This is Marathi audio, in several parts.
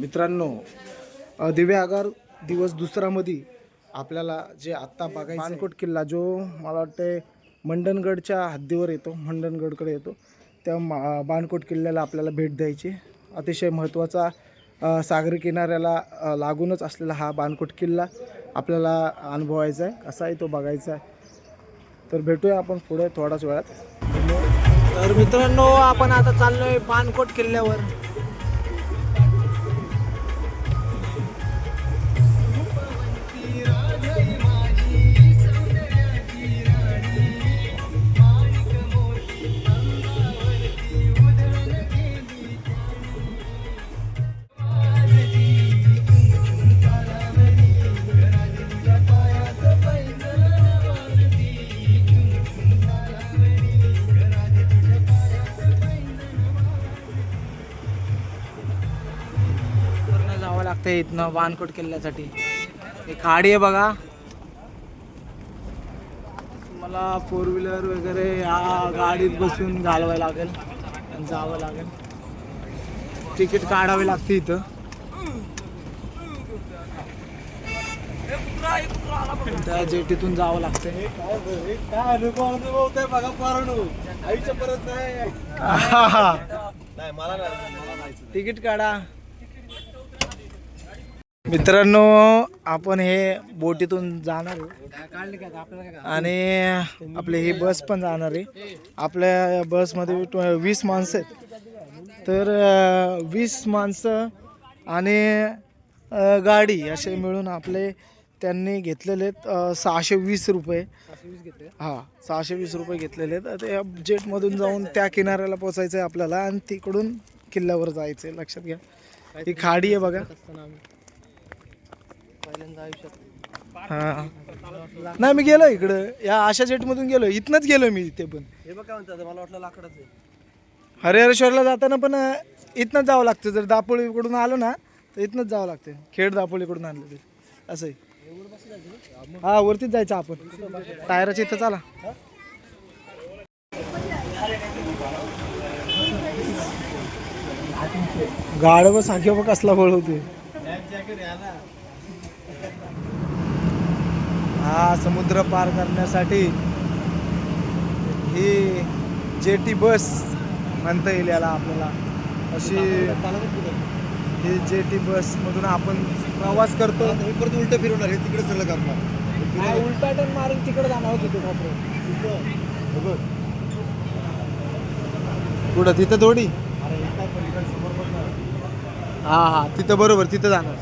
मित्रांनो दिव्य आगार दिवस दुसरामध्ये आपल्याला जे आत्ता बघायचं पानकोट किल्ला जो मला वाटते मंडणगडच्या हद्दीवर येतो मंडणगडकडे येतो. त्या मा- बाणकोट किल्ल्याला आपल्याला भेट द्यायची. अतिशय महत्त्वाचा सागरी किनाऱ्याला लागूनच असलेला हा बाणकोट किल्ला आपल्याला अनुभवायचा आहे. कसा आहे तो बघायचा आहे. तर भेटूया आपण पुढे थोड्याच वेळात. तर मित्रांनो आपण आता चाललोय बाणकोट किल्ल्यावर. लागतं इथनं बाणकोट किल्ल्यासाठी. हे खाडी आहे बघा. मला फोर व्हीलर वगैरे या गाडीत बसून घालवायला लागेल आणि जावं लागेल. तिकीट काढावे लागते इथं. त्या जेटीतून जावं लागतंय. काय अनुभव अनुभवतोय बघा पोरांनो आईच्या परत नाही. नाही मला नाही. मला जायचं तिकीट काढा. मित्रांनो आपण हे बोटीतून जाणार आणि आपली ही बस पण जाणार आहे. आपल्या बसमध्ये वीस माणसं आहेत. तर वीस माणसं आणि गाडी असे मिळून आपले त्यांनी घेतलेले आहेत सहाशे वीस रुपये. हां सहाशे वीस रुपये घेतलेले आहेत. त्या जेटमधून जाऊन त्या किनाऱ्याला पोचायचं आहे आपल्याला आणि तिकडून किल्ल्यावर जायचं आहे लक्षात घ्या. ही खाडी आहे बघा. हां. नाही मी गेलो इकडं. या आशा जेटमधून गेलो इथनंच गेलो मी इथे पण. हे बघ काय म्हणतात मला वाटलं लाकडाच आहे. हरिहरेश्वरला जाताना पण इथनंच जावं लागतं. जर दापोलीकडून आलो ना तर इथनंच जावं लागतं. खेड दापोलीकडून आणलं ते. असं आहे. हा वरतीच जायचं आपण. टायराच्या इथं चला. गाडव सांगे बघ कसला बळवते हा समुद्र पार करण्यासाठी ही जेटी बस म्हणता येईल याला आपल्याला. अशी ही जेटी बस मधून आपण प्रवास करतो. हे परत उलट फिरवणार हे तिकडे सरळ करणार. हा, उलटा टर्न मारून तिकडे जाणार होतो बापरे. कुठं तिथं थोडी? हे. हा हा तिथं बरोबर तिथं जाणार.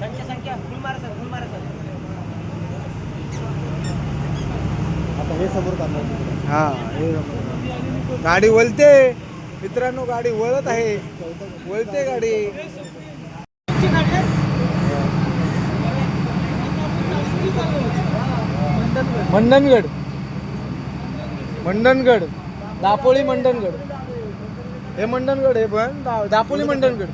हे समोर हा हे गाडी वळते. मित्रांनो गाडी वळत आहे. वळते गाडी. मंडनगड. मंडनगड. दापोली मंडणगड हे मंडनगड आहे पण दा- दापोली मंडणगड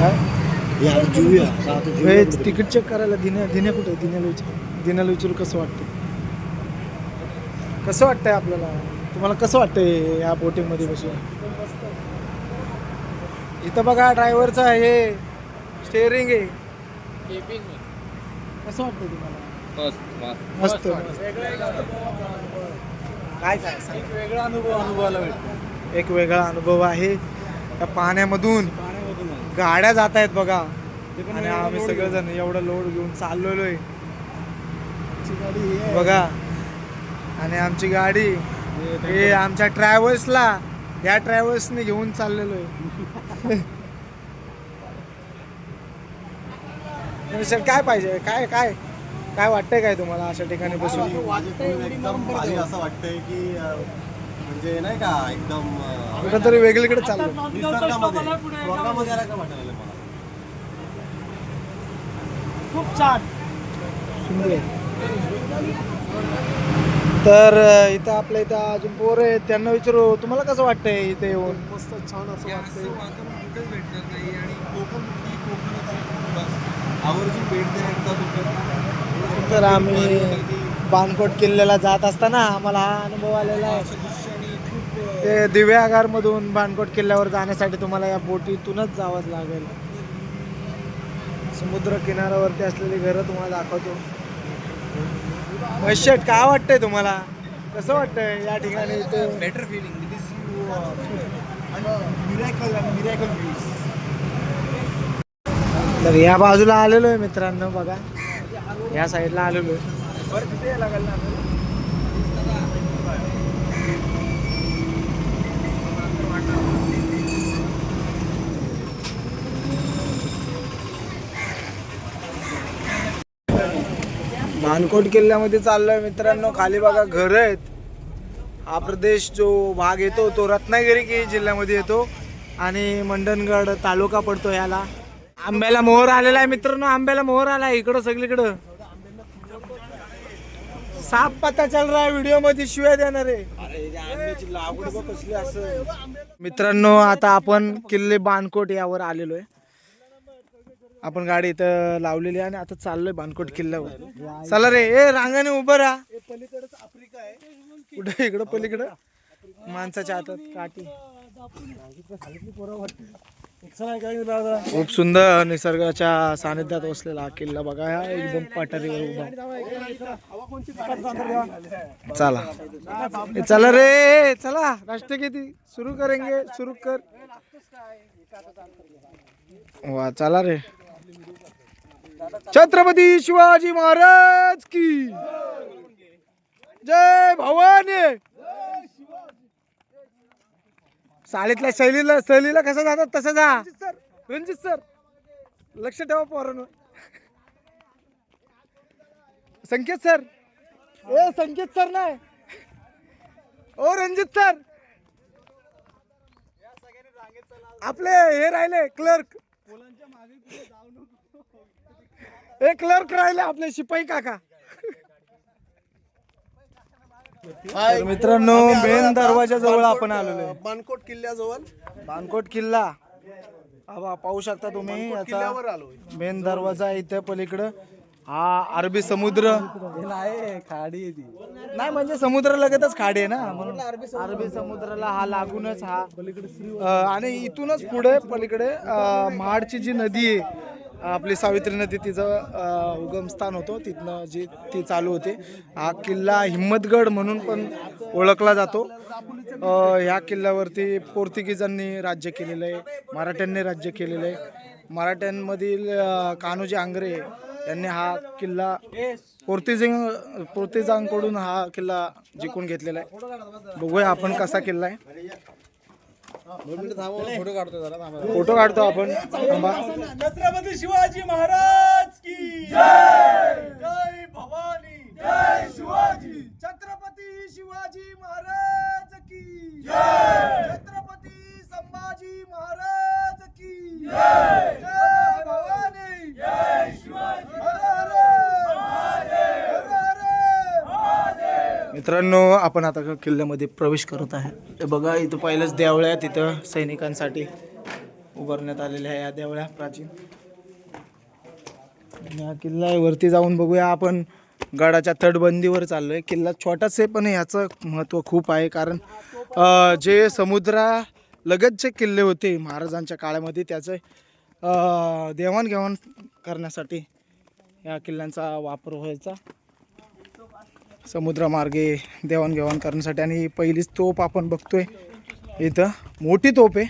काय? हे. तिकीट चेक करायला दिने दिने कुठे? दिन्याला विचार दिन्याला विचारू कसं वाटतं कसं वाटतंय आपल्याला? तुम्हाला कसं वाटतंय या बोटिंगमध्ये बसून? इथं बघा ड्रायव्हरचं हे स्टेअरिंग आहे. कसं वाटतंय तुम्हाला? मस्त मस्त. काय काय वेगळा अनुभव अनुभवायला भेटतो एक वेगळा अनुभव आहे. त्या पाण्यामधून. गाड्या जात आहेत बघा. आणि आम्ही सगळेजण एवढं लोड घेऊन चाललेलो आहे ही. बघा. आणि आमची गाडी हे आमच्या ट्रॅव्हल्सला. या ट्रॅव्हल्सने घेऊन चाललेलो आहे काय पाहिजे? काय काय काय वाटतंय काय तुम्हाला अशा ठिकाणी बसून? असं वाटतंय की म्हणजे नाही का एकदम कुठंतरी वेगळीकडे चाललो निसर्गामध्ये स्वर्गामध्ये आला का वाटायला मला. खूप छान. सुंदर तर अ, इथं आपल्या इथं अजून पोर आहेत त्यांना विचारू तुम्हाला कसं वाटतंय इथे येऊन? मस्त छान असं वाटतंय. कुठेच भेटणार नाही आणि कोकण ही कोकणच बस. आवर्जून भेट द्या एकदा तुम्ही तर आम्ही बानकोट किल्ल्याला जात असताना आम्हाला हा अनुभव आलेला आहे. ते दिव्यागारमधून बानकोट किल्ल्यावर जाण्यासाठी तुम्हाला या बोटीतूनच जावंच लागेल. समुद्र किनाऱ्यावरती असलेली घरं तुम्हाला दाखवतो. शेट काय वाटतंय तुम्हाला? कसं वाटतंय या ठिकाणी ते better feeling miracle miracle views तर या बाजूला आलेलो आहे मित्रांनो बघा. या साईडला आलेलो आहे बरं तिथे लागेल ना मानकोट किल्ल्यामध्ये चाललोय मित्रांनो. खाली बघा घर आहेत. हा प्रदेश जो भाग येतो तो रत्नागिरी जिल्ह्यामध्ये येतो. आणि मंडणगड तालुका पडतो याला. आंब्याला मोहर आलेला आहे मित्रांनो. आंब्याला मोहर आला आहे इकडं सगळीकडं. साप पत्ता चल रहा है व्हिडिओमध्ये शिवाय देणार आहे. अरे असं मित्रांनो आता आपण किल्ले बानकोट यावर आलेलो आहे. आपण गाडी इथं लावलेली आहे आणि आता चाललोय बानकोट किल्ल्यावर. चला रे ए रांगाने उभं राहा. पलीकडच आफ्रिका आहे कुठे? इकडं पलीकडं? माणसाच्या हातात काठी. खूप सुंदर निसर्गाच्या सानिध्यात बसलेला हा किल्ला बघा हा एकदम पठारीवर उभा. चला. ए, चला रे चला. राष्ट्रगीती सुरू करेंगे सुरू कर. वा चला रे. छत्रपती शिवाजी महाराज की. जय भवानी. शाळेतल्या शैलीला सहलीला कसं जातात तसं जा. रणजित सर. लक्ष ठेवा पोरांनो. संकेत सर. ए संकेत सर नाही. ओ रणजित सर. आपले हे राहिले क्लर्क. हे क्लर्क राहिले आपले शिपाई काका. तर मित्रांनो मेन दरवाजा जवळ आपण आलेलो आहे. बानकोट किल्ल्याजवळ. बानकोट किल्ला. हा पाहू शकता तुम्ही याचा किल्ल्यावर आलोय मेन दरवाजा इथे पलीकडं. हा अरबी समुद्र. नाही खाडी आहे ती. नाही म्हणजे समुद्र लगतच खाडी आहे ना म्हणून अरबी समुद्राला हा लागूनच हा. अं, आणि इथूनच पुढे पलीकडे अं, महाडची जी नदी आहे आपली सावित्री नदी तिचं उगमस्थान होतं. तिथनं जी ती चालू होते. हा किल्ला हिम्मतगड म्हणून पण ओळखला जातो. ह्या किल्ल्यावरती पोर्तुगीजांनी राज्य केलेलं आहे. मराठ्यांनी राज्य केलेलं आहे. मराठ्यांमधील कान्होजी आंग्रे यांनी हा किल्ला पोर्तुजिंग पोर्तुजांकडून हा किल्ला जिंकून घेतलेला आहे. बघूया आपण कसा किल्ला आहे. फोटो काढतो जरा. फोटो काढतो आपण. छत्रपती शिवाजी महाराज की जय! जय भवानी. जय शिवाजी! छत्रपती शिवाजी महाराज की छत्रपती संभाजी महाराज की जय भवानी. जय मित्रांनो आपण आता किल्ल्यामध्ये प्रवेश करत आहे. ते बघा इथं पहिलंच देवळ्या तिथं सैनिकांसाठी उभारण्यात आलेल्या आहे या देवळ्या प्राचीन. या हा किल्ला आहे वरती जाऊन बघूया आपण. गडाच्या तटबंदीवर आहे किल्ला छोटाच आहे पण याचं महत्त्व खूप आहे कारण जे समुद्रा लगतचे किल्ले होते महाराजांच्या काळामध्ये त्याचं देवाणघेवाण करण्यासाठी या किल्ल्यांचा वापर व्हायचा. समुद्रमार्गे देवाणघेवाण करण्यासाठी. आणि ही पहिलीच तोफ आपण बघतोय. इथं मोठी तोफ आहे.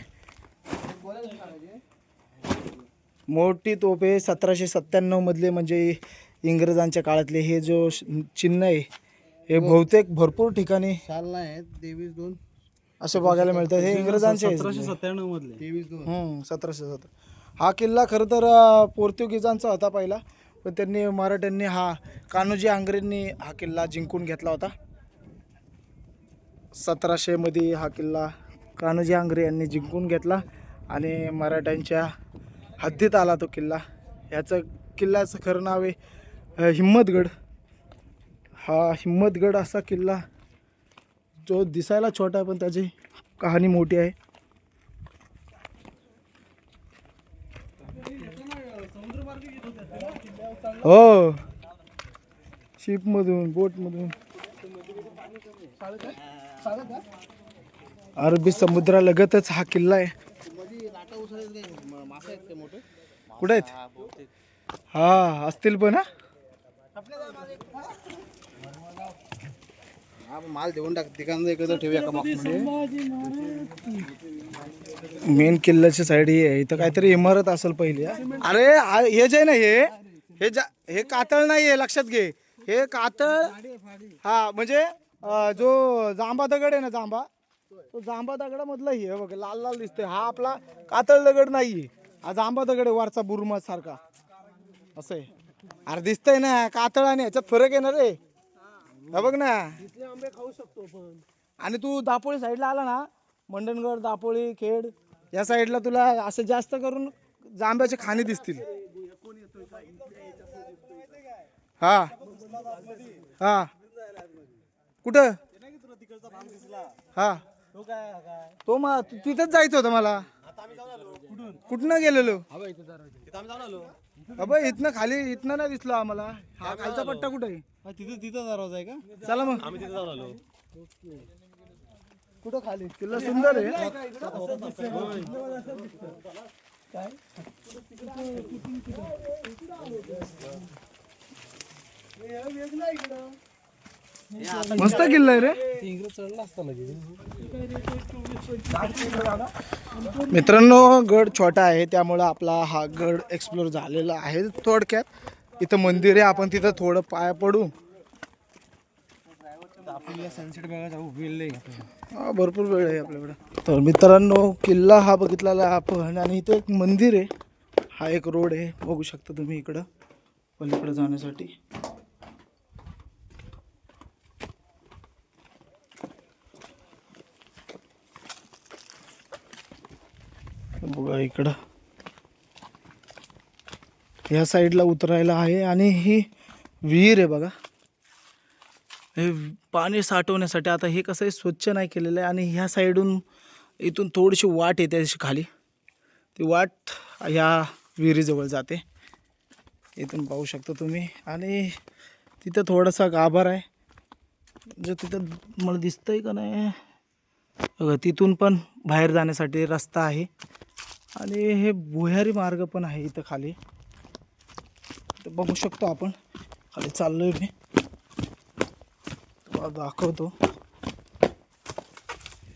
मोठी तोफ आहे. सतराशे सत्त्याण्णव मधले म्हणजे इंग्रजांच्या काळातले हे जो चिन्ह आहे हे बहुतेक भरपूर ठिकाणी तेवीस दोन. असे बघायला मिळतात हे इंग्रजांचे. सतराशे सत्त्याण्णव मधले. तेवीस दोन. हम्म, सतराशे सतरा हा किल्ला खरं तर पोर्तुगीजांचा होता पहिला. पण त्यांनी मराठ्यांनी हा कान्होजी आंग्रेंनी हा किल्ला जिंकून घेतला होता. सतराशेमध्ये हा किल्ला कान्होजी आंग्रे यांनी जिंकून घेतला आणि मराठ्यांच्या हद्दीत आला तो किल्ला. ह्याचं किल्ल्याचं खरं नाव आहे हिम्मतगड. हा हिम्मतगड असा किल्ला जो दिसायला छोटा आहे पण त्याची कहाणी मोठी आहे. हो. शिपमधून बोटमधून अरबी समुद्रालगतच हा किल्ला आहे. कुठे आहेत? हा असतील पण हा. माल देऊन टाक तिकडनं एकत्र ठेवूया का मेन किल्ल्याची साईड ही आहे. इथं काहीतरी इमारत असेल पहिली हा. अरे आ- हे जे आहे ना हे हे जा हे कातळ नाही आहे लक्षात घे. हे कातळ हा म्हणजे अं, जो जांबा दगड आहे ना जांबा तो जांबा दगडामधला हे बघ लाल लाल दिसतोय. हा आपला कातळ दगड नाहीये. हा जांबा दगड आहे वरचा बुरमा सारखा. असं आहे. अरे दिसतंय ना कातळ आणि ह्याच्यात फरक आहे. ना रे हा बघ ना. आंबे खाऊ शकतो आणि तू दापोळी साईडला आला ना मंडणगड दापोळी खेड या साईडला तुला असं जास्त करून जांभ्याचे खाणे दिसतील. हा. हा. कुठं? हा. तो काय काय तो मग तिथंच जायचं होतं मला. कुठून गेलेलो? अबे इथनं खाली इथनं नाही दिसलो आम्हाला. हा खालचा पट्टा कुठे आहे? हा, तिथं तिथं दरवाजा आहे का? चला मग. आम्ही तिथे जाऊन आलो. कुठं खाली? किल्ला सुंदर आहे. मस्त किल्ला आहे रे. मित्रांनो गड छोटा आहे त्यामुळं आपला हा गड एक्सप्लोर झालेला आहे थोडक्यात. इथं मंदिर आहे आपण तिथं थोडं पाय पडू. आपल्याला सनसेट जाऊ भरपूर वेळ आहे आपल्याकडे. तर मित्रांनो किल्ला हा बघितलेला आहे आपण आणि इथं एक मंदिर आहे. हा एक रोड आहे बघू शकता तुम्ही इकडं पलीकडे जाण्यासाठी. बघा इकडं. ह्या साईडला उतरायला आहे आणि ही विहीर आहे बघा. हे पाणी साठवण्यासाठी आता हे कसं आहे स्वच्छ नाही केलेलं आहे आणि ह्या साईडून इथून थोडीशी वाट येते अशी खाली. ती वाट ह्या विहिरीजवळ जाते. इथून पाहू शकता तुम्ही. आणि तिथं थोडासा गाभार आहे. जो तिथं मला दिसतंय का नाही? तिथून पण बाहेर जाण्यासाठी रस्ता आहे. आणि हे भुयारी मार्ग पण आहे इथं खाली. तर बघू शकतो आपण. खाली चाललोय मी. तुम्हाला दाखवतो.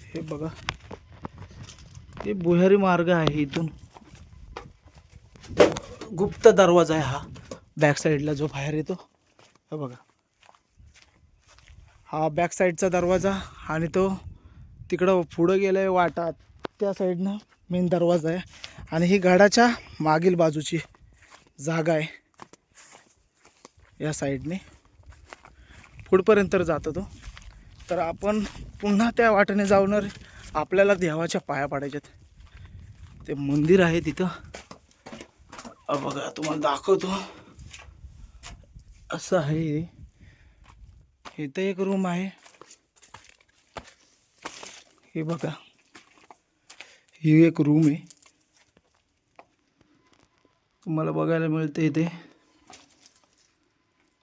हे बघा. हे भुयारी मार्ग आहे इथून. गुप्त दरवाजा आहे हा. बॅक साईडला जो बाहेर येतो. हा बघा. हा बॅक साईडचा दरवाजा आणि तो तिकडं पुढं गेलं आहे वाटात त्या साईडनं मेन दरवाजा आहे. आणि ही गडाच्या मागील बाजूची जागा आहे. या साईडने. पुढपर्यंत जातो तो तर आपण पुन्हा त्या वाटेने जाऊन आपल्याला देवाच्या पाया पाडायच्यात. ते मंदिर आहे तिथं. बघा तुम्हाला दाखवतो. असं आहे इथं एक रूम आहे. हे बघा. ही एक रूम आहे. तुम्हाला बघायला मिळते इथे.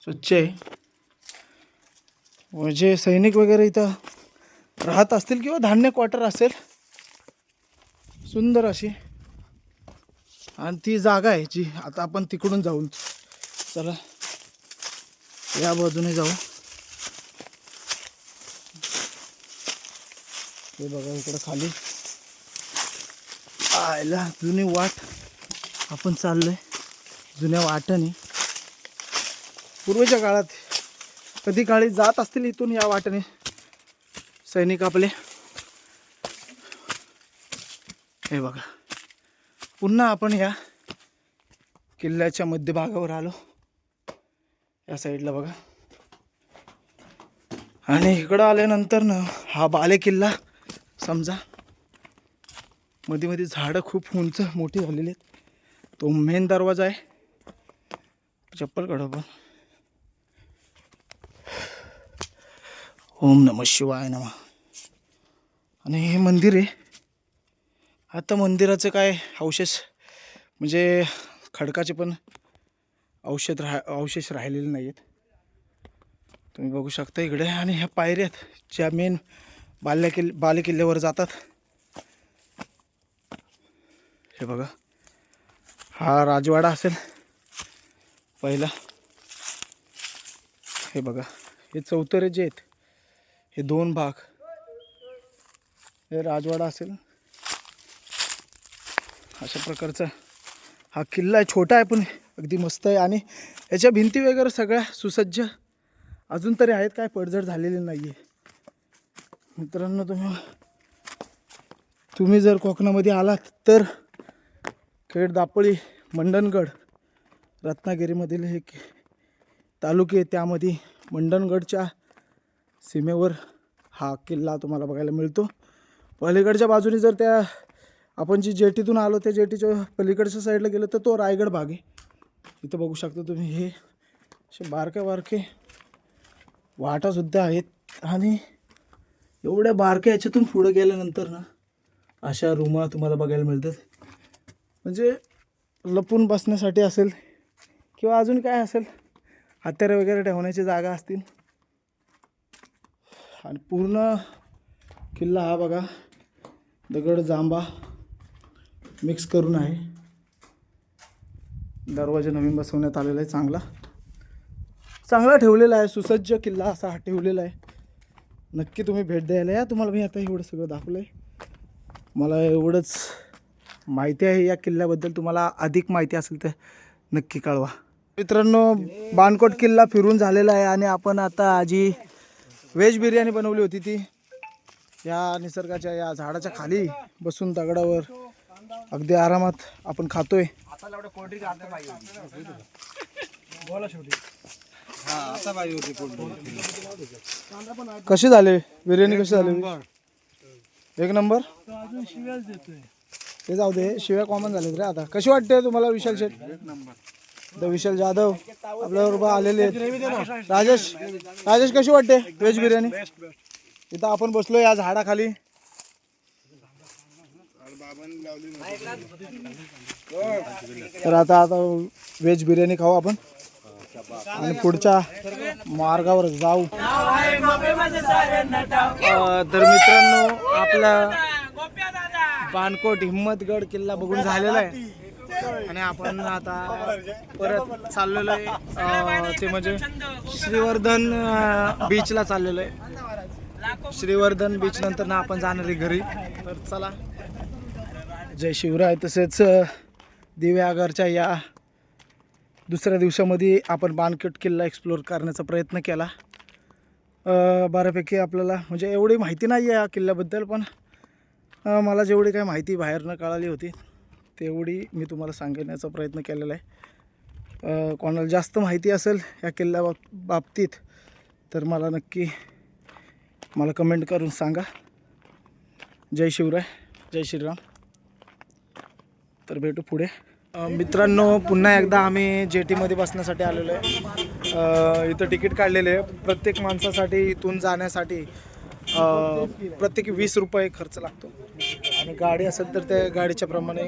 स्वच्छ आहे. म्हणजे सैनिक वगैरे इथं राहत असतील किंवा धान्य क्वार्टर असेल. सुंदर अशी. आणि ती जागा आहे जी आता आपण तिकडून जाऊन. चला. या बाजूने जाऊ. हे बघा इकडं खाली. आयला जुनी वाट आपण चाललोय. जुन्या वाटाने. पूर्वीच्या काळात कधी काळी जात असतील इथून या वाटाने. सैनिक आपले. हे बघा. पुन्हा आपण या किल्ल्याच्या मध्यभागावर आलो. या साईडला बघा. आणि इकडं आल्यानंतर ना हा बाले किल्ला समजा. मध्ये मध्ये झाडं खूप उंच मोठी झालेली आहेत. तो मेन दरवाजा आहे. चप्पल काढा पण ओम नम शिवाय नम. आणि हे मंदिर आहे. आता मंदिराचं काय अवशेष म्हणजे खडकाचे पण औषध राह अवशेष राहिलेले नाही आहेत तुम्ही बघू शकता इकडे. आणि ह्या पायऱ्या आहेत. ज्या मेन बाल्या किल्ले बालेकिल्ल्यावर जातात. हे बघा. हा राजवाडा असेल. पहिला. हे बघा. हे चौतरे जे आहेत हे दोन भाग. हे राजवाडा असेल. अशा प्रकारचा हा किल्ला आहे. छोटा आहे पण अगदी मस्त आहे. आणि याच्या भिंती वगैरे सगळ्या सुसज्ज. अजून तरी आहेत. काय पडझड झालेली नाही आहे मित्रांनो तुम्ही तुम्ही जर कोकणामध्ये आलात तर खेड दापोळी मंडणगड रत्नागिरीमधील हे तालुके त्यामध्ये मंडणगडच्या सीमेवर हा किल्ला तुम्हाला बघायला मिळतो. पलीकडच्या बाजूने जर त्या आपण जी जेटीतून आलो त्या जेटीच्या पलीकडच्या साईडला गेलो तर तो रायगड भाग आहे. इथं बघू शकता तुम्ही हे. असे बारके बारके वाटासुद्धा आहेत. आणि एवढ्या बारक्या याच्यातून पुढं गेल्यानंतर ना अशा रूमा तुम्हाला बघायला मिळतात. म्हणजे लपून बसण्यासाठी असेल किंवा अजून काय असेल हत्यारे वगैरे ठेवण्याची जागा असतील. आणि पूर्ण किल्ला हा बघा दगड जांबा मिक्स करून आहे. दरवाजा नवीन बसवण्यात आलेला आहे चांगला. चांगला ठेवलेला आहे सुसज्ज किल्ला असा हा ठेवलेला आहे. नक्की तुम्ही भेट द्यायला या. तुम्हाला मी आता एवढं सगळं दाखवलं आहे मला एवढंच माहिती आहे या किल्ल्याबद्दल. तुम्हाला अधिक माहिती असेल तर नक्की कळवा. मित्रांनो बाणकोट किल्ला फिरून झालेला आहे आणि आपण आता आजी व्हेज बिर्याणी बनवली होती ती या निसर्गाच्या या झाडाच्या खाली बसून दगडावर अगदी आरामात आपण खातोय. कशी झाले? बिर्याणी कशी झाली? एक नंबर? ते जाऊ दे शिव्या कॉमन झालेत रे आता. कशी वाटते तुम्हाला विशाल शेठ? द विशाल जाधव आपल्याबरोबर आलेले आहेत. राजेश राजेश कशी वाटते व्हेज बिर्याणी? इथं आपण बसलो या झाडाखाली तर आता आता व्हेज बिर्याणी खाऊ आपण. आणि पुढच्या मार्गावर जाऊ. तर मित्रांनो आपला बाणकोट हिम्मतगड किल्ला बघून झालेला आहे. आणि आपण आता परत चाललेलो आहे ते म्हणजे श्रीवर्धन बीचला चाललेलो आहे. श्रीवर्धन बीच नंतर ना आपण जाणार आहे घरी. तर चला. जय शिवराय. तसेच दिव्यागरच्या या दुसऱ्या दिवसामध्ये आपण बाणकट किल्ला एक्सप्लोर करण्याचा प्रयत्न केला. बऱ्यापैकी आपल्याला म्हणजे एवढी माहिती नाही आहे या किल्ल्याबद्दल पण मला जेवढी काही माहिती बाहेरनं कळाली होती तेवढी मी तुम्हाला सांगण्याचा प्रयत्न केलेला आहे. कोणाला जास्त माहिती असेल या किल्ल्या बाब बाबतीत तर मला नक्की मला कमेंट करून सांगा. जय शिवराय. जय श्रीराम. तर भेटू पुढे. मित्रांनो पुन्हा एकदा आम्ही जेटीमध्ये बसण्यासाठी आलेलो आहे. इथं तिकीट काढलेले आहे. प्रत्येक माणसासाठी इथून जाण्यासाठी प्रत्येकी वीस रुपये खर्च लागतो. आणि गाडी असेल तर त्या गाडीच्या प्रमाणे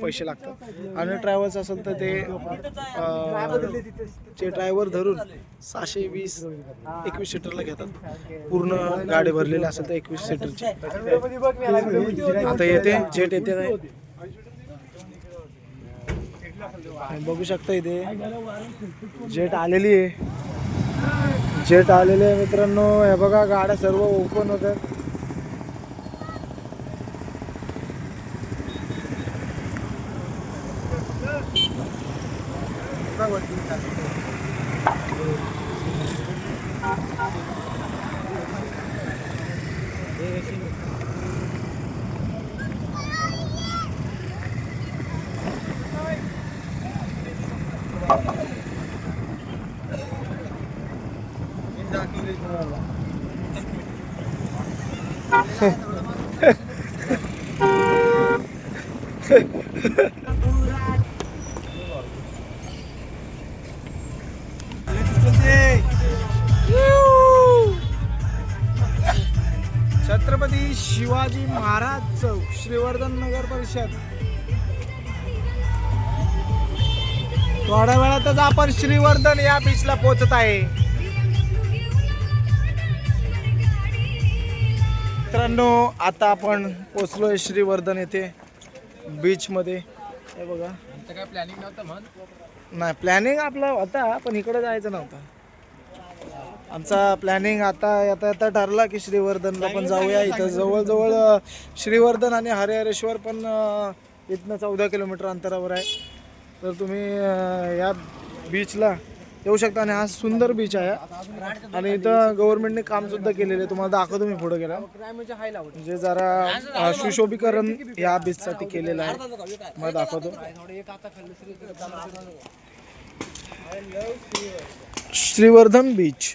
पैसे लागतात. आणि ट्रॅव्हल्स असेल तर ते जे ड्रायव्हर धरून सहाशे वीस एकवीस सीटरला घेतात. पूर्ण गाडी भरलेली असेल तर एकवीस सीटरची. आता येते जेट येते नाही. बघू शकता इथे जेट आलेली आहे. जेट आलेले आहे मित्रांनो. हे बघा गाड्या सर्व ओपन होतात छत्रपती शिवाजी महाराज चौक श्रीवर्धन नगर परिषद. थोड्या वेळातच आपण श्रीवर्धन या बीचला पोहोचत आहे. मित्रांनो आता आपण पोचलोय श्रीवर्धन येथे बीचमध्ये मध्ये. बघा. काय प्लॅनिंग नव्हतं नाही प्लॅनिंग आपला होता पण इकडे जायचं नव्हतं. आमचा प्लॅनिंग आता आता आता ठरला की श्रीवर्धनला पण जाऊया इथं. जवळजवळ श्रीवर्धन आणि हरिहरेश्वर पण इथनं चौदा किलोमीटर अंतरावर आहे. तर तुम्ही या बीचला येऊ शकता आणि हा सुंदर बीच आहे. आणि इथं गव्हर्नमेंटने काम सुद्धा केलेलं आहे. तुम्हाला दाखवतो मी पुढे गेला म्हणजे जरा सुशोभीकरण या बीचसाठी केलेलं आहे. मला दाखवतो. श्रीवर्धन बीच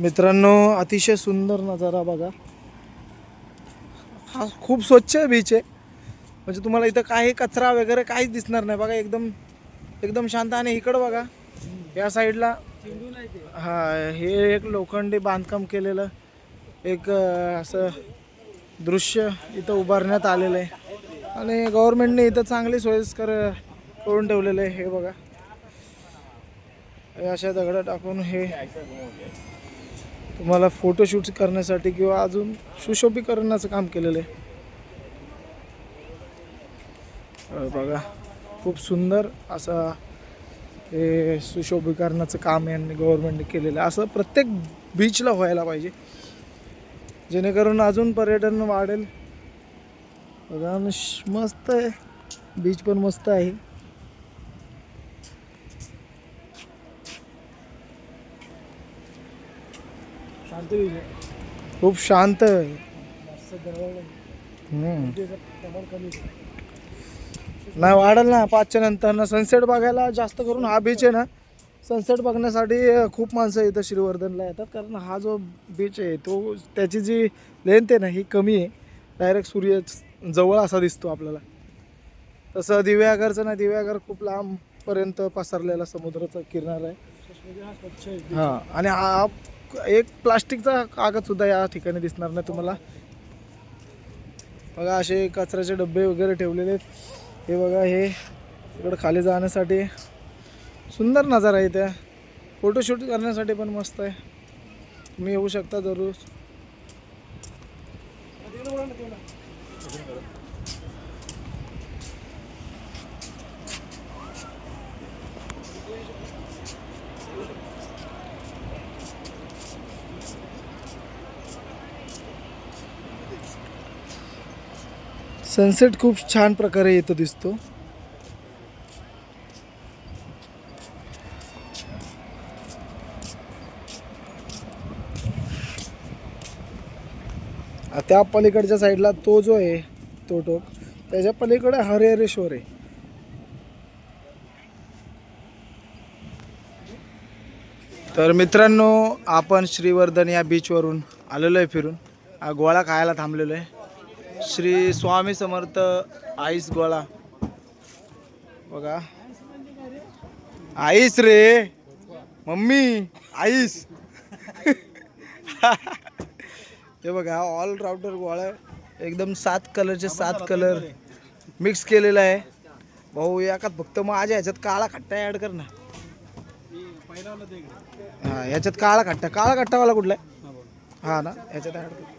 मित्रांनो अतिशय सुंदर नजारा बघा. हा खूप स्वच्छ बीच आहे. म्हणजे तुम्हाला इथं काही कचरा वगैरे काहीच दिसणार नाही. बघा एकदम एकदम शांत आणि इकडं बघा. या साईडला हा हे एक लोखंडी बांधकाम केलेलं एक असं दृश्य इथं उभारण्यात आलेलं आहे. आणि गव्हर्मेंटने इथं चांगली सोयीस्कर करून ठेवलेलं आहे. हे बघा. अशा दगडं टाकून हे तुम्हाला फोटोशूट करण्यासाठी किंवा अजून सुशोभीकरणाचं काम केलेलं आहे. बघा खूप सुंदर असा हे सुशोभीकरणाचं काम यांनी गव्हर्नमेंटने केलेलं आहे. असं प्रत्येक बीचला व्हायला पाहिजे. जेणेकरून अजून पर्यटन वाढेल. बघा मस्त आहे. बीच पण मस्त आहे. खूप शांत. नाही. वाढेल ना पाचच्या नंतर ना. सनसेट बघायला जास्त करून हा बीच आहे ना. सनसेट बघण्यासाठी खूप माणसं इथं श्रीवर्धनला येतात. कारण हा जो बीच आहे तो त्याची जी लेंथ आहे ना ही कमी आहे. डायरेक्ट सूर्य जवळ असा दिसतो आपल्याला. तसं दिव्यागरचं ना दिव्यागर खूप लांबपर्यंत पसरलेला समुद्राचा किनारा आहे. हां. आणि हा एक प्लास्टिकचा कागद सुद्धा या ठिकाणी दिसणार नाही तुम्हाला. बघा असे कचऱ्याचे डबे वगैरे ठेवलेले आहेत. हे बघा हे इकडं खाली जाण्यासाठी सुंदर नजारा आहे त्या फोटोशूट करण्यासाठी पण मस्त आहे. तुम्ही येऊ शकता जरूर. सनसेट खूप छान प्रकारे येतो दिसतो. त्या पलीकडच्या साईडला तो जो आहे तो टोक त्याच्या पलीकडे हरिहरेश्वर आहे. तर मित्रांनो आपण श्रीवर्धन या बीचवरून आलेलो आहे फिरून. गोळा खायला थांबलेलो आहे. श्री स्वामी समर्थ आईस गोळा. बघा. आईस रे. Mummy ice. हे बघा ऑल राउंडर गोळा एकदम सात कलरचे सात कलर मिक्स केलेला आहे. भाऊ एकात फक्त माझ्या ह्याच्यात काळा खट्टा ॲड कर ना. हां ह्याच्यात काळा खट्टा. काळा खट्टावाला कुठला आहे? हा ना ह्याच्यात ॲड कर.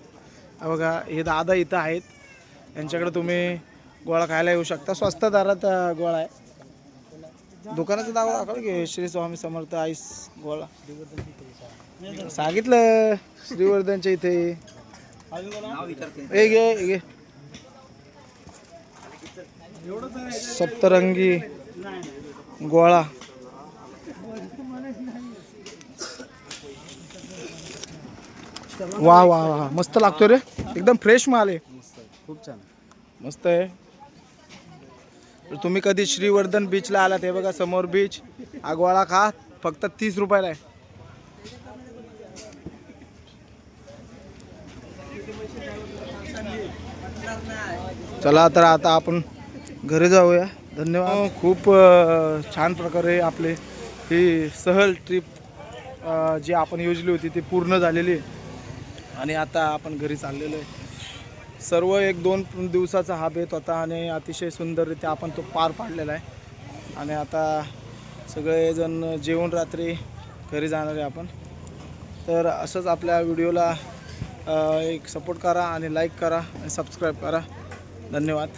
बघा हे दादा इथं आहेत. यांच्याकडे तुम्ही गोळा खायला येऊ शकता. स्वस्त दारात गोळा आहे. दुकानाचं दावा दाखवलं की श्री स्वामी समर्थ आईस गोळा. सांगितलं श्रीवर्धनच्या इथे. ए घे ए सप्तरंगी गोळा. वा वा वा. मस्त लागतो रे. एकदम फ्रेश माल आहे. खूप छान मस्त आहे. तर तुम्ही कधी श्रीवर्धन बीचला आलात? हे बघा समोर बीच आगवाळा खा. फक्त तीस रुपयाला आहे. चला तर आता आपण घरी जाऊया. धन्यवाद. खूप अं, छान प्रकारे आपले ही सहल ट्रिप जी आपण योजली होती ती पूर्ण झालेली आहे. आणि आता आपण घरी चाललेलो आहे. सर्व एक दोन दिवसाचा हा बेत होता आणि अतिशय सुंदररित्या आपण तो पार पाडलेला आहे. आणि आता सगळेजण जेवून रात्री घरी जाणार आहे आपण. तर असंच आपल्या व्हिडिओला एक सपोर्ट करा आणि लाईक करा आणि सबस्क्राईब करा. धन्यवाद.